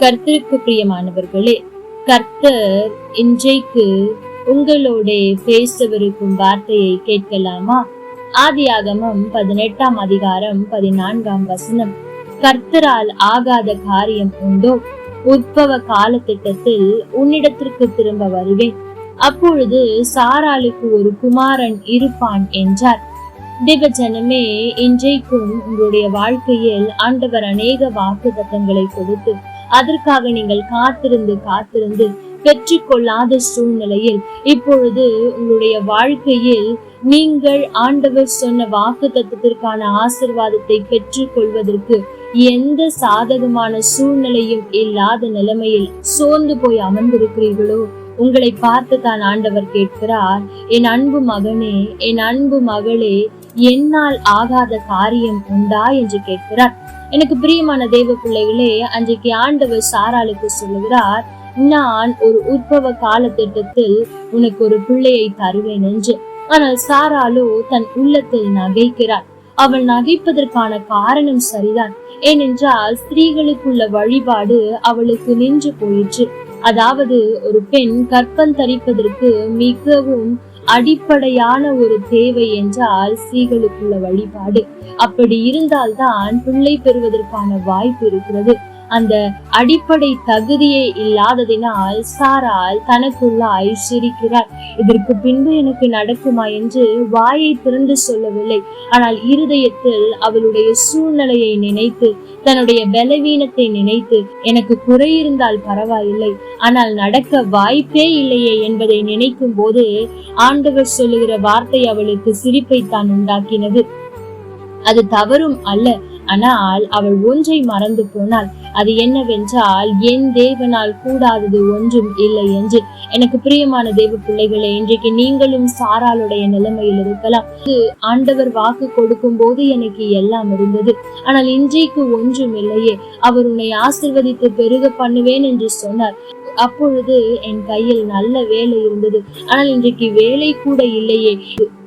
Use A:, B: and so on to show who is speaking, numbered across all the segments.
A: கர்த்தருக்கு பிரியமானவர்களே கர்த்தர் இன்றைக்கு உங்களோட பேசவிருக்கும் வார்த்தையை கேட்கலாமா? ஆதியாகமம் பதினெட்டாம் அதிகாரம் பதினான்காம் வசனம். கர்த்தரால் ஆகாத காரியம் உண்டோ? உத்பவ காலத்திட்டத்தில் உன்னிடத்திற்கு திரும்ப வருவேன். அப்பொழுது சாராளுக்கு ஒரு குமாரன் இருப்பான் என்றார். தேவஜனமே இன்றைக்கும் உங்களுடைய வாழ்க்கையில் ஆண்டவர் அநேக வாக்கு தத்தங்களை கொடுத்து அதற்காக நீங்கள் காத்திருந்து காத்திருந்து பெற்றுக்கொள்ளாத சூழ்நிலையில் இப்பொழுது உங்களுடைய வாழ்க்கையில் நீங்கள் ஆண்டவர் சொன்ன வாக்கு தத்துவத்திற்கான ஆசிர்வாதத்தை பெற்றுக் கொள்வதற்கு எந்த சாதகமான சூழ்நிலையும் இல்லாத நிலைமையில் சோர்ந்து போய் அமர்ந்திருக்கிறீர்களோ உங்களை பார்த்து தான் ஆண்டவர் கேட்கிறார் என் அன்பு மகனே என் அன்பு மகளே என்னால் ஆகாத காரியம் உண்டா? என்று கேட்கிறார். எனக்கு பிரியமான தேவ பிள்ளைகளே அன்றைக்கு ஆண்டவர் சாராளுக்கு சொல்லுகிறார் நான் ஒரு உற்பவ காலத்திட்டத்தில் உனக்கு ஒரு பிள்ளையை தருவேன் என்று. ஆனால் சாராலோ தன் உள்ளத்தில் நகைக்கிறார். அவள் நகைப்பதற்கான காரணம் சரிதான். ஏனென்றால் ஸ்திரீகளுக்குள்ள வழிபாடு அவளுக்கு நின்று போயிற்று. அதாவது ஒரு பெண் கற்பம் தரிப்பதற்கு மிகவும் அடிப்படையான ஒரு தேவை என்றால் ஸ்திரீகளுக்குள்ள வழிபாடு. அப்படி இருந்தால்தான் பிள்ளை பெறுவதற்கான வாய்ப்பு இருக்கிறது. அந்த அடிப்படை தகுதியே இல்லாததினால் சாரால் தனக்குள்ளாய் ஐஸ்வரிக்கிறார் இதற்கு பின்பு எனக்கு நடக்குமா என்று வாயை திறந்து சொல்லவில்லை. ஆனால் இருதயத்தில் அவளுடைய சூழ்நிலையை நினைத்து தன்னுடைய பலவீனத்தை நினைத்து எனக்கு குறை இருந்தால் பரவாயில்லை. ஆனால் நடக்க வாய்ப்பே இல்லையே என்பதை நினைக்கும் போது ஆண்டவர் சொல்லுகிற வார்த்தை அவளுக்கு சிரிப்பை தான் உண்டாக்கினது. அது தவறும் அல்ல. ஆனால் அவள் ஒன்றை மறந்து போனாள். அது என்னவென்றால் என் தேவனால் கூடாதது ஒன்றும் இல்லை என்று. எனக்கு பிரியமான தேவ பிள்ளைகளே இன்றைக்கு நீங்களும் சாராளுடைய நிலைமையில் இருக்கலாம். ஆண்டவர் வாக்கு கொடுக்கும் போது எனக்கு எல்லாம் இருந்தது. ஆனால் இன்றைக்கு ஒன்றும் இல்லையே. அவர் உன்னை ஆசிர்வதித்து பெருக பண்ணுவேன் என்று சொன்னார். அப்பொழுது என் கையில் நல்ல வேலை இருந்தது. ஆனால் இன்றைக்கு வேலை கூட இல்லையே.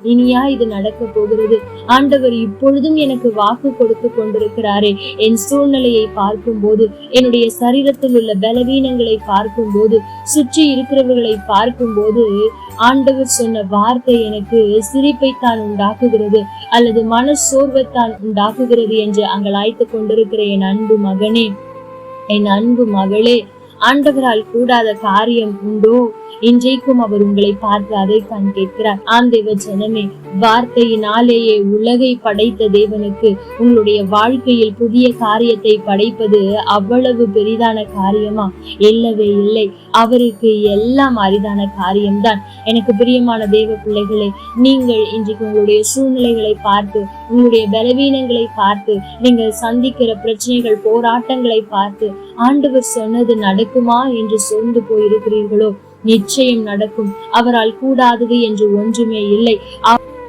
A: இனியா இது நடக்க போகிறது. ஆண்டவர் இப்பொழுதும் எனக்கு வாக்கு கொடுத்து கொண்டிருக்கிறாரே. என் சூழ்நிலையை பார்க்கும்போது என்னுடைய சரீரத்தில் உள்ள பலவீனங்களை பார்க்கும்போது சுற்றி இருக்கிறவர்களை பார்க்கும்போது ஆண்டவர் சொன்ன வார்த்தை எனக்கு சிரிப்பைத்தான் உண்டாக்குகிறது அல்லது மன சோர்வைத்தான் உண்டாக்குகிறது என்று அங்கலாய்த்து கொண்டிருக்கிற என் அன்பு மகனே. என் அன்பு மகளே. ஆண்டவரால் கூடாத காரியம் உண்டோ? இன்றைக்கும் அவர் உங்களை பார்த்து அதை தான் கேட்கிறார். ஆந்தைவ தேவ ஜனமே வார்த்தையினாலேயே உலகை படைத்த தேவனுக்கு உங்களுடைய வாழ்க்கையில் புதிய காரியத்தை படைப்பது அவ்வளவு பெரிதான காரியமா? இல்லவே இல்லை. அவருக்கு எல்லாம் அரிதான காரியம்தான். எனக்கு பிரியமான தேவ பிள்ளைகளே நீங்கள் இன்றைக்கு உங்களுடைய சூழ்நிலைகளை பார்த்து உங்களுடைய பலவீனங்களை பார்த்து நீங்கள் சந்திக்கிற பிரச்சனைகள் போராட்டங்களை பார்த்து ஆண்டவர் சொன்னது நடக்குமா என்று சோர்ந்து போயிருக்கிறீர்களோ? நிச்சயம் நடக்கும். அவரால் கூடாதது என்று ஒன்றுமே இல்லை.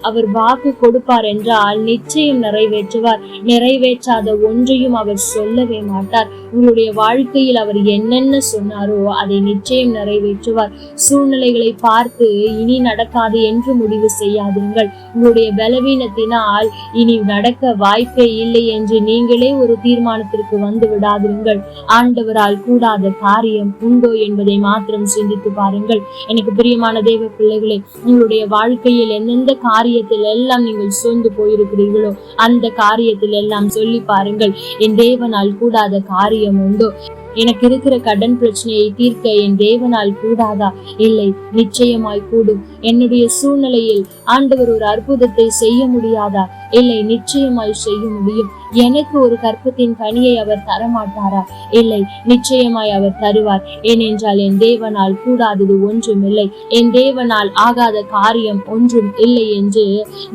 A: அவர் வாக்கு கொடுப்பார் என்றால் நிச்சயம் நிறைவேற்றுவார். நிறைவேற்றாத ஒன்றையும் அவர் சொல்லவே மாட்டார். உங்களுடைய வாழ்க்கையில் அவர் என்னென்ன சொன்னாரோ அதை நிச்சயம் நிறைவேற்றுவார். சூழ்நிலைகளை பார்த்து இனி நடக்காது என்று முடிவு செய்யாதீர்கள். உங்களுடைய பலவீனத்தினால் இனி நடக்க வாய்ப்பே இல்லை என்று நீங்களே ஒரு தீர்மானத்திற்கு வந்து விடாதீர்கள். ஆண்டவரால் கூடாத காரியம் உண்டோ என்பதை மாத்திரம் சிந்தித்து பாருங்கள். எனக்கு பிரியமான தேவ பிள்ளைகளே உங்களுடைய வாழ்க்கையில் எந்தெந்த காரியம் காரியத்தில் எல்லாம் நீங்கள் சோர்ந்து போயிருக்கிறீர்களோ அந்த காரியத்தில் எல்லாம் சொல்லி பாருங்கள். என் தேவனால் கூடாத காரியம் உண்டோ? எனக்கு இருக்கிற கடன் பிரச்சனையை தீர்க்க என் தேவனால் கூடாதா? இல்லை நிச்சயமாய் கூடும். என்னுடைய சூழ்நிலையில் ஆண்டவர் ஒரு அற்புதத்தை செய்ய முடியாதா? இல்லை நிச்சயமாய் செய்ய முடியும். எனக்கு ஒரு கற்பத்தின் கனியை அவர் தரமாட்டாரா? இல்லை நிச்சயமாய் அவர் தருவார். ஏனென்றால் என் தேவனால் கூடாதது ஒன்றும் இல்லை. என் தேவனால் ஆகாத காரியம் ஒன்றும் இல்லை என்று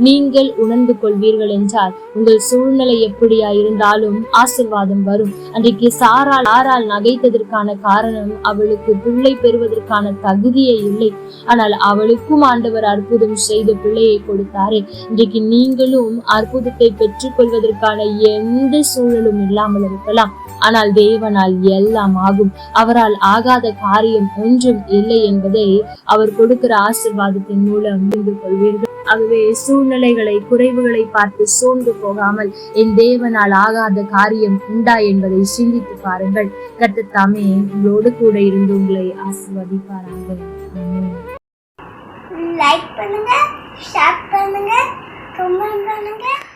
A: நீங்கள் உணர்ந்து கொள்வீர்கள் என்றால் உங்கள் சூழ்நிலை எப்படியா இருந்தாலும் ஆசிர்வாதம் வரும். அன்றைக்கு சாரால் ஆறால் நகைத்ததற்கான காரணம் அவளுக்கு பிள்ளை பெறுவதற்கான தகுதியே இல்லை. ஆனால் அவளுக்கும் ஆண்டவர் அற்புதம் செய்த பிள்ளையை கொடுத்தாரே. இன்றைக்கு நீங்களும் அற்புதத்தை பெற்றுக் கொள்வதற்கான எந்த சூழலும் இல்லாமல் இருக்கலாம். ஆனால் தேவனால் எல்லாம் ஆகும். அவரால் ஆகாத காரியம் ஒன்றும் இல்லை என்பதை அவர் கொடுக்கிற ஆசிர்வாதத்தின் மூலம் புரிந்து கொள்வீர்கள். ஆகவே சூழ்நிலைகளை குறைவுகளை பார்த்து சோர்ந்து போகாமல் என் தேவனால் ஆகாத காரியம் உண்டா என்பதை சிந்தித்து பாருங்கள். கத்தத்தாமே உங்களோடு கூட இருந்து உங்களை ஆசிர்வதிப்பாராங்க
B: லைக் பண்ணுங்க ஷேர் 怎么办呢？